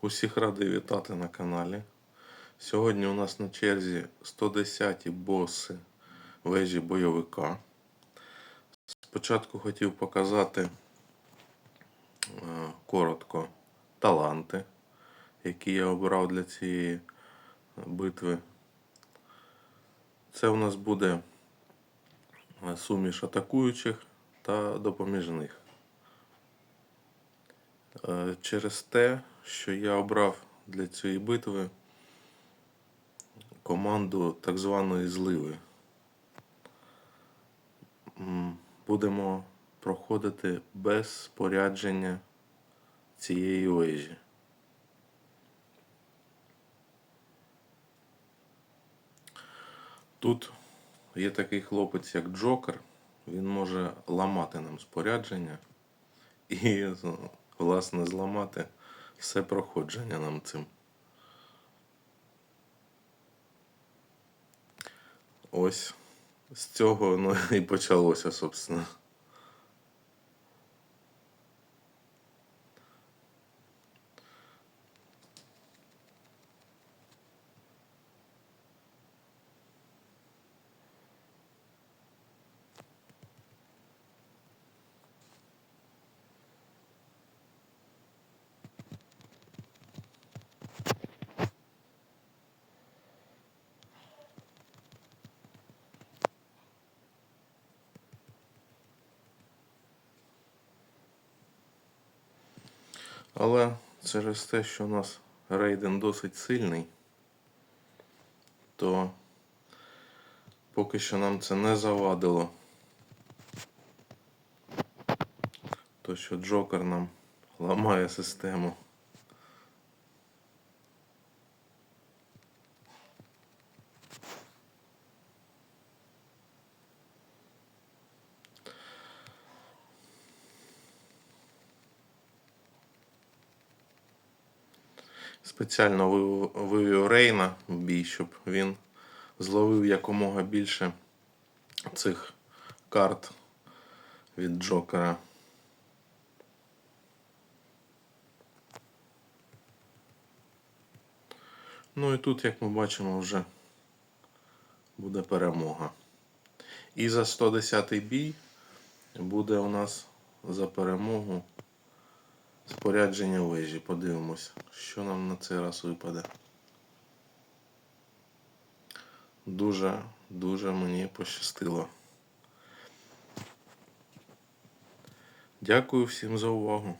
Усіх радий вітати на каналі. Сьогодні у нас на черзі 110-ті боси вежі бойовика. Спочатку хотів показати е, коротко таланти, які я обрав для цієї битви. Це у нас буде е, суміш атакуючих та допоміжних. Е, Через те, що я обрав для цієї битви команду так званої зливи. Будемо проходити без спорядження цієї вежі. Тут є такий хлопець, як Джокер. Він може ламати нам спорядження і, власне, зламати все проходження нам цим. Ось з цього ну, і почалося, собственно. Але через те, що у нас рейден досить сильний, то поки що нам це не завадило. То, що Джокер нам ламає систему. Спеціально вивів Рейна в бій, щоб він зловив якомога більше цих карт від Джокера. Ну і тут, як ми бачимо, вже буде перемога. І за 110-й бій буде у нас за перемогу спорядження вежі. Подивимось, що нам на цей раз випаде. Дуже, дуже мені пощастило. Дякую всім за увагу.